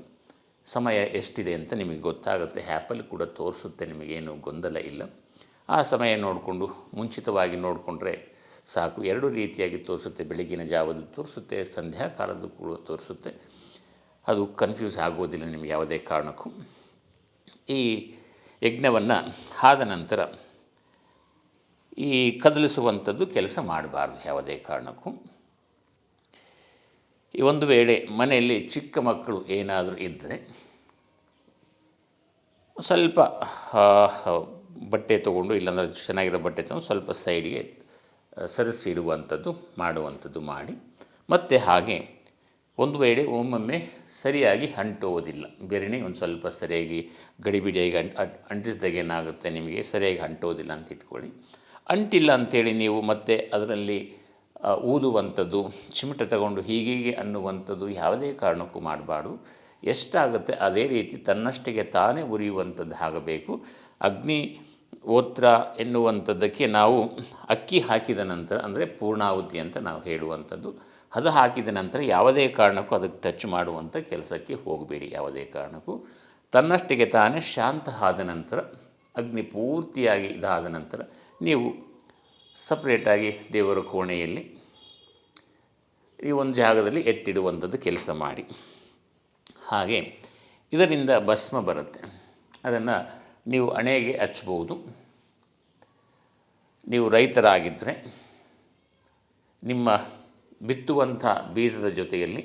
ಸಮಯ ಎಷ್ಟಿದೆ ಅಂತ ನಿಮಗೆ ಗೊತ್ತಾಗುತ್ತೆ. ಹ್ಯಾಪಲ್ಲಿ ಕೂಡ ತೋರಿಸುತ್ತೆ, ನಿಮಗೇನು ಗೊಂದಲ ಇಲ್ಲ. ಆ ಸಮಯ ನೋಡಿಕೊಂಡು, ಮುಂಚಿತವಾಗಿ ನೋಡಿಕೊಂಡ್ರೆ ಸಾಕು. ಎರಡು ರೀತಿಯಾಗಿ ತೋರಿಸುತ್ತೆ. ಬೆಳಗಿನ ಜಾವದ್ದು ತೋರಿಸುತ್ತೆ ಸಂಧ್ಯಾಕಾಲದ್ದು ಕೂಡ ತೋರಿಸುತ್ತೆ. ಅದು ಕನ್ಫ್ಯೂಸ್ ಆಗೋದಿಲ್ಲ ನಿಮಗೆ ಯಾವುದೇ ಕಾರಣಕ್ಕೂ. ಈ ಯಜ್ಞವನ್ನು ಆದ ನಂತರ ಈ ಕದಲಿಸುವಂಥದ್ದು ಕೆಲಸ ಮಾಡಬಾರ್ದು ಯಾವುದೇ ಕಾರಣಕ್ಕೂ. ಈ ಒಂದು ವೇಳೆ ಮನೆಯಲ್ಲಿ ಚಿಕ್ಕ ಮಕ್ಕಳು ಏನಾದರೂ ಇದ್ದರೆ ಸ್ವಲ್ಪ ಬಟ್ಟೆ ತೊಗೊಂಡು, ಇಲ್ಲಾಂದರೆ ಚೆನ್ನಾಗಿರೋ ಬಟ್ಟೆ ತೊಗೊಂಡು ಸ್ವಲ್ಪ ಸೈಡ್ಗೆ ಸರಿಸಿ ಇಡುವಂಥದ್ದು, ಮಾಡುವಂಥದ್ದು ಮಾಡಿ. ಮತ್ತೆ ಹಾಗೆ ಒಂದು ವೇಳೆ ಒಮ್ಮೊಮ್ಮೆ ಸರಿಯಾಗಿ ಅಂಟೋದಿಲ್ಲ ಬೆರಣಿ ಒಂದು ಸ್ವಲ್ಪ ಸರಿಯಾಗಿ ಗಡಿಬಿಡಿಯಾಗಿ ಅಂಟ್, ಅಂಟ್- ಅಂಟಿಸಿದಾಗ ಏನಾಗುತ್ತೆ ನಿಮಗೆ? ಸರಿಯಾಗಿ ಅಂಟೋದಿಲ್ಲ ಅಂತ ಇಟ್ಕೊಳ್ಳಿ. ಅಂಟಿಲ್ಲ ಅಂಥೇಳಿ ನೀವು ಮತ್ತೆ ಅದರಲ್ಲಿ ಊದುವಂಥದ್ದು, ಚಿಮಟ ತಗೊಂಡು ಹೀಗೀಗೆ ಅನ್ನುವಂಥದ್ದು ಯಾವುದೇ ಕಾರಣಕ್ಕೂ ಮಾಡಬಾರ್ದು. ಎಷ್ಟಾಗುತ್ತೆ ಅದೇ ರೀತಿ ತನ್ನಷ್ಟಿಗೆ ತಾನೇ ಉರಿಯುವಂಥದ್ದು ಆಗಬೇಕು ಅಗ್ನಿ ಓತ್ರ ಎನ್ನುವಂಥದ್ದಕ್ಕೆ ನಾವು ಅಕ್ಕಿ ಹಾಕಿದ ನಂತರ, ಅಂದರೆ ಪೂರ್ಣಾಹುತಿ ಅಂತ ನಾವು ಹೇಳುವಂಥದ್ದು, ಅದು ಹಾಕಿದ ನಂತರ ಯಾವುದೇ ಕಾರಣಕ್ಕೂ ಅದಕ್ಕೆ ಟಚ್ ಮಾಡುವಂಥ ಕೆಲಸಕ್ಕೆ ಹೋಗಬೇಡಿ ಯಾವುದೇ ಕಾರಣಕ್ಕೂ. ತನ್ನಷ್ಟಿಗೆ ತಾನೇ ಶಾಂತ ಆದ ನಂತರ, ಅಗ್ನಿ ಪೂರ್ತಿಯಾಗಿ ಇದಾದ ನಂತರ, ನೀವು ಸಪ್ರೇಟಾಗಿ ದೇವರ ಕೋಣೆಯಲ್ಲಿ ಈ ಒಂದು ಜಾಗದಲ್ಲಿ ಎತ್ತಿಡುವಂಥದ್ದು ಕೆಲಸ ಮಾಡಿ. ಹಾಗೆ ಇದರಿಂದ ಭಸ್ಮ ಬರುತ್ತೆ. ಅದನ್ನು ನೀವು ಅಣೆಗೆ ಹಚ್ಬೋದು. ನೀವು ರೈತರಾಗಿದ್ದರೆ ನಿಮ್ಮ ಬಿತ್ತುವಂಥ ಬೀಜದ ಜೊತೆಯಲ್ಲಿ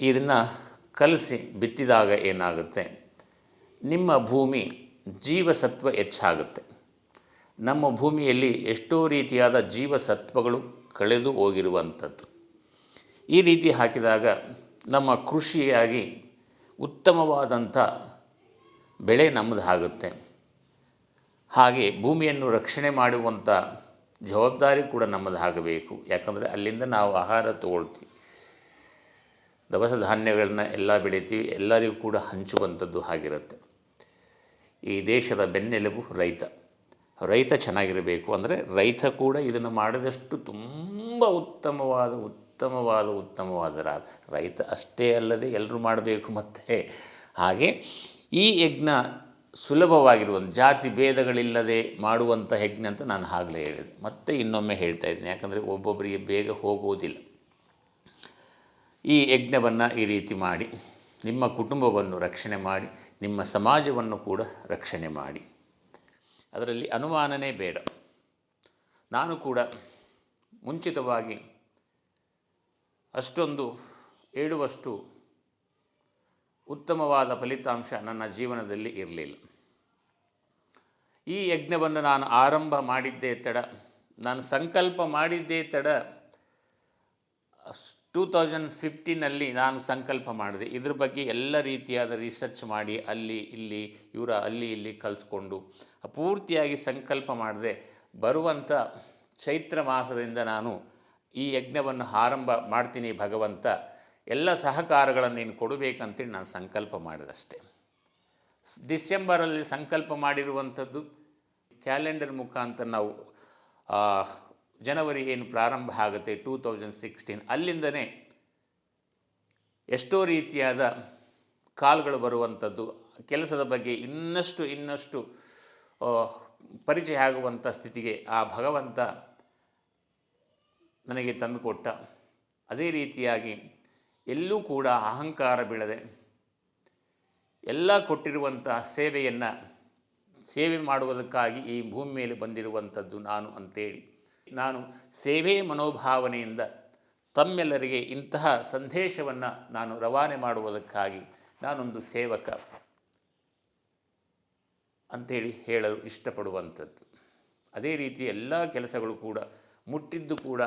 ಇದನ್ನು ಕಲಸಿ ಬಿತ್ತಿದಾಗ ಏನಾಗುತ್ತೆ? ನಿಮ್ಮ ಭೂಮಿ ಜೀವಸತ್ವ ಹೆಚ್ಚಾಗುತ್ತೆ. ನಮ್ಮ ಭೂಮಿಯಲ್ಲಿ ಎಷ್ಟೋ ರೀತಿಯಾದ ಜೀವಸತ್ವಗಳು ಕಳೆದು ಹೋಗಿರುವಂಥದ್ದು. ಈ ರೀತಿ ಹಾಕಿದಾಗ ನಮ್ಮ ಕೃಷಿಯಾಗಿ ಉತ್ತಮವಾದಂಥ ಬೆಳೆ ನಮ್ಮದು ಆಗುತ್ತೆ ಹಾಗೆ ಭೂಮಿಯನ್ನು ರಕ್ಷಣೆ ಮಾಡುವಂಥ ಜವಾಬ್ದಾರಿ ಕೂಡ ನಮ್ಮದಾಗಬೇಕು ಯಾಕಂದರೆ ಅಲ್ಲಿಂದ ನಾವು ಆಹಾರ ತಗೊಳ್ತೀವಿ. ದವಸ ಧಾನ್ಯಗಳನ್ನ ಎಲ್ಲ ಬೆಳಿತೀವಿ. ಎಲ್ಲರಿಗೂ ಕೂಡ ಹಂಚುವಂಥದ್ದು ಆಗಿರುತ್ತೆ. ಈ ದೇಶದ ಬೆನ್ನೆಲುಬು ರೈತ. ರೈತ ಚೆನ್ನಾಗಿರಬೇಕು ಅಂದರೆ ರೈತ ಕೂಡ ಇದನ್ನು ಮಾಡಿದಷ್ಟು ತುಂಬ ಉತ್ತಮವಾದ ಉತ್ತಮವಾದ ಉತ್ತಮವಾದ ರೈತ ಅಷ್ಟೇ ಅಲ್ಲದೆ ಎಲ್ಲರೂ ಮಾಡಬೇಕು ಮತ್ತೆ. ಹಾಗೆ ಈ ಯಜ್ಞ ಸುಲಭವಾಗಿರುವ ಜಾತಿ ಭೇದಗಳಿಲ್ಲದೆ ಮಾಡುವಂಥ ಯಜ್ಞ ಅಂತ ನಾನು ಆಗಲೇ ಹೇಳಿದೆ. ಮತ್ತೆ ಇನ್ನೊಮ್ಮೆ ಹೇಳ್ತಾ ಇದ್ದೀನಿ. ಯಾಕಂದರೆ ಒಬ್ಬೊಬ್ಬರಿಗೆ ಬೇಗ ಹೋಗುವುದಿಲ್ಲ. ಈ ಯಜ್ಞವನ್ನು ಈ ರೀತಿ ಮಾಡಿ, ನಿಮ್ಮ ಕುಟುಂಬವನ್ನು ರಕ್ಷಣೆ ಮಾಡಿ, ನಿಮ್ಮ ಸಮಾಜವನ್ನು ಕೂಡ ರಕ್ಷಣೆ ಮಾಡಿ. ಅದರಲ್ಲಿ ಅನುಮಾನನೇ ಬೇಡ. ನಾನು ಕೂಡ ಮುಂಚಿತವಾಗಿ ಅಷ್ಟೊಂದು ಹೇಳುವಷ್ಟು ಉತ್ತಮವಾದ ಫಲಿತಾಂಶ ನನ್ನ ಜೀವನದಲ್ಲಿ ಇರಲಿಲ್ಲ. ಈ ಯಜ್ಞವನ್ನು ನಾನು ಆರಂಭ ಮಾಡಿದ್ದೇ ತಡ, ನಾನು ಸಂಕಲ್ಪ ಮಾಡಿದ್ದೇ ತಡ, ಟೂ ತೌಸಂಡ್ ಫಿಫ್ಟೀನಲ್ಲಿ ನಾನು ಸಂಕಲ್ಪ ಮಾಡಿದೆ. ಇದ್ರ ಬಗ್ಗೆ ಎಲ್ಲ ರೀತಿಯಾದ ರಿಸರ್ಚ್ ಮಾಡಿ, ಅಲ್ಲಿ, ಇಲ್ಲಿ, ಇವರ ಅಲ್ಲಿ, ಇಲ್ಲಿ ಕಲ್ತ್ಕೊಂಡು ಪೂರ್ತಿಯಾಗಿ ಸಂಕಲ್ಪ ಮಾಡಿದೆ. ಬರುವಂಥ ಚೈತ್ರ ಮಾಸದಿಂದ ನಾನು ಈ ಯಜ್ಞವನ್ನು ಆರಂಭ ಮಾಡ್ತೀನಿ ಭಗವಂತ. ಎಲ್ಲ ಸಹಕಾರಗಳನ್ನು ನೀನು ಕೊಡಬೇಕಂತೇಳಿ ನಾನು ಸಂಕಲ್ಪ ಮಾಡಿದಷ್ಟೆ. ಡಿಸೆಂಬರಲ್ಲಿ ಸಂಕಲ್ಪ ಮಾಡಿರುವಂಥದ್ದು ಕ್ಯಾಲೆಂಡರ್ ಮುಖಾಂತರ ನಾವು ಜನವರಿ ಏನು ಪ್ರಾರಂಭ ಆಗುತ್ತೆ ಟೂ ತೌಸಂಡ್ ಸಿಕ್ಸ್ಟೀನ್ ಅಲ್ಲಿಂದನೇ ಎಷ್ಟೋ ರೀತಿಯಾದ ಕಾಲ್ಗಳು ಬರುವಂಥದ್ದು, ಕೆಲಸದ ಬಗ್ಗೆ ಇನ್ನಷ್ಟು ಇನ್ನಷ್ಟು ಪರಿಚಯ ಆಗುವಂಥ ಸ್ಥಿತಿಗೆ ಆ ಭಗವಂತ ನನಗೆ ತಂದುಕೊಟ್ಟ. ಅದೇ ರೀತಿಯಾಗಿ ಎಲ್ಲೂ ಕೂಡ ಅಹಂಕಾರ ಬೀಳದೆ ಎಲ್ಲ ಕೊಟ್ಟಿರುವಂಥ ಸೇವೆಯನ್ನು ಸೇವೆ ಮಾಡುವುದಕ್ಕಾಗಿ ಈ ಭೂಮಿ ಮೇಲೆ ಬಂದಿರುವಂಥದ್ದು ನಾನು ಅಂತೇಳಿ. ನಾನು ಸೇವೆ ಮನೋಭಾವನೆಯಿಂದ ತಮ್ಮೆಲ್ಲರಿಗೆ ಇಂತಹ ಸಂದೇಶವನ್ನು ನಾನು ರವಾನೆ ಮಾಡುವುದಕ್ಕಾಗಿ ನಾನೊಂದು ಸೇವಕ ಅಂಥೇಳಿ ಹೇಳಲು ಇಷ್ಟಪಡುವಂಥದ್ದು. ಅದೇ ರೀತಿ ಎಲ್ಲ ಕೆಲಸಗಳು ಕೂಡ ಮುಟ್ಟಿದ್ದು ಕೂಡ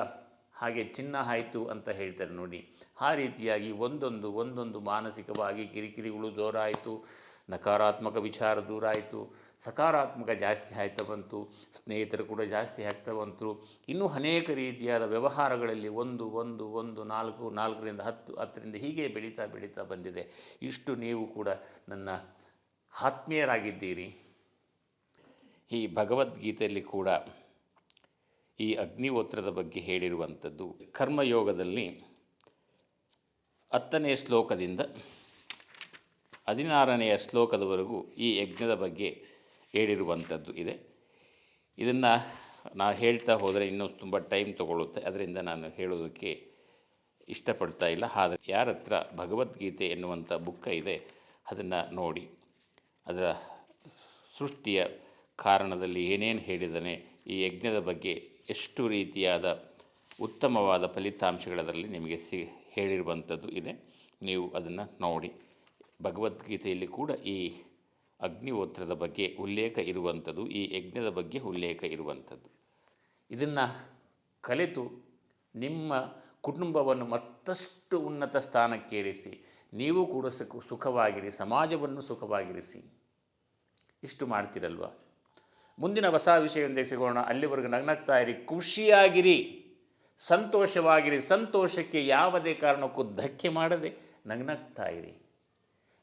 ಹಾಗೆ ಚಿನ್ನ ಆಯಿತು ಅಂತ ಹೇಳ್ತಾರೆ ನೋಡಿ. ಆ ರೀತಿಯಾಗಿ ಒಂದೊಂದು ಒಂದೊಂದು ಮಾನಸಿಕವಾಗಿ ಕಿರಿಕಿರಿಗಳು ದೂರ ಆಯಿತು ನಕಾರಾತ್ಮಕ ವಿಚಾರ ದೂರ ಆಯಿತು ಸಕಾರಾತ್ಮಕ ಜಾಸ್ತಿ ಆಯ್ತಾ ಬಂತು, ಸ್ನೇಹಿತರು ಕೂಡ ಜಾಸ್ತಿ ಆಗ್ತಾ ಬಂತು. ಇನ್ನೂ ಅನೇಕ ರೀತಿಯಾದ ವ್ಯವಹಾರಗಳಲ್ಲಿ ಒಂದು ಒಂದು ಒಂದು, ನಾಲ್ಕು, ನಾಲ್ಕರಿಂದ ಹತ್ತು, ಹತ್ತರಿಂದ ಹೀಗೆ ಬೆಳೀತಾ ಬೆಳೀತಾ ಬಂದಿದೆ. ಇಷ್ಟು ನೀವು ಕೂಡ ನನ್ನ ಆತ್ಮೀಯರಾಗಿದ್ದೀರಿ. ಈ ಭಗವದ್ಗೀತೆಯಲ್ಲಿ ಕೂಡ ಈ ಅಗ್ನಿಹೋತ್ರದ ಬಗ್ಗೆ ಹೇಳಿರುವಂಥದ್ದು ಕರ್ಮಯೋಗದಲ್ಲಿ ಹತ್ತನೇ ಶ್ಲೋಕದಿಂದ ಹದಿನಾರನೆಯ ಶ್ಲೋಕದವರೆಗೂ ಈ ಯಜ್ಞದ ಬಗ್ಗೆ ಹೇಳಿರುವಂಥದ್ದು ಇದೆ. ಇದನ್ನು ನಾನು ಹೇಳ್ತಾ ಹೋದರೆ ಇನ್ನೂ ತುಂಬ ಟೈಮ್ ತಗೊಳ್ಳುತ್ತೆ ಅದರಿಂದ ನಾನು ಹೇಳೋದಕ್ಕೆ ಇಷ್ಟಪಡ್ತಾ ಇಲ್ಲ. ಆದರೆ ಯಾರ ಹತ್ರ ಭಗವದ್ಗೀತೆ ಎನ್ನುವಂಥ ಬುಕ್ಕ ಇದೆ, ಅದನ್ನು ನೋಡಿ. ಅದರ ಸೃಷ್ಟಿಯ ಕಾರಣದಲ್ಲಿ ಏನೇನು ಹೇಳಿದ್ದಾನೆ, ಈ ಯಜ್ಞದ ಬಗ್ಗೆ ಎಷ್ಟು ರೀತಿಯಾದ ಉತ್ತಮವಾದ ಫಲಿತಾಂಶಗಳದರಲ್ಲಿ ನಿಮಗೆ ಸಿ ಹೇಳಿರುವಂಥದ್ದು ಇದೆ. ನೀವು ಅದನ್ನು ನೋಡಿ. ಭಗವದ್ಗೀತೆಯಲ್ಲಿ ಕೂಡ ಈ ಅಗ್ನಿಹೋತ್ರದ ಬಗ್ಗೆ ಉಲ್ಲೇಖ ಇರುವಂಥದ್ದು, ಈ ಯಜ್ಞದ ಬಗ್ಗೆ ಉಲ್ಲೇಖ ಇರುವಂಥದ್ದು. ಇದನ್ನು ಕಲಿತು ನಿಮ್ಮ ಕುಟುಂಬವನ್ನು ಮತ್ತಷ್ಟು ಉನ್ನತ ಸ್ಥಾನಕ್ಕೇರಿಸಿ, ನೀವು ಕೂಡ ಸುಖ, ಸುಖವಾಗಿರಿ, ಸಮಾಜವನ್ನು ಸುಖವಾಗಿರಿಸಿ. ಇಷ್ಟು ಮಾಡ್ತೀರಲ್ವ? ಮುಂದಿನ ಹೊಸ ವಿಷಯದೊಂದಿಗೆ ಸಿಗೋಣ. ಅಲ್ಲಿವರೆಗೂ ನಗ್ನಗ್ತಾ ಇರಿ ಖುಷಿಯಾಗಿರಿ, ಸಂತೋಷವಾಗಿರಿ. ಸಂತೋಷಕ್ಕೆ ಯಾವುದೇ ಕಾರಣಕ್ಕೂ ಧಕ್ಕೆ ಮಾಡದೆ ನಗ್ನಾಗ್ತಾ ಇರಿ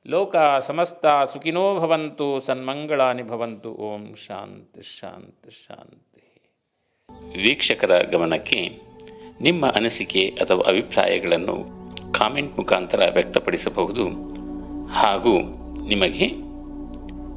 ಲೋಕ ಸಮಸ್ತ ಸುಖಿನೋ ಭವಂತು, ಸನ್ಮಂಗಳಾನಿ ಭವಂತು. ಓಂ ಶಾಂತಿ ಶಾಂತಿ ಶಾಂತಿ. ವೀಕ್ಷಕರ ಗಮನಕ್ಕೆ ನಿಮ್ಮ ಅನಿಸಿಕೆ ಅಥವಾ ಅಭಿಪ್ರಾಯಗಳನ್ನು ಕಾಮೆಂಟ್ ಮುಖಾಂತರ ವ್ಯಕ್ತಪಡಿಸಬಹುದು. ಹಾಗೂ ನಿಮಗೆ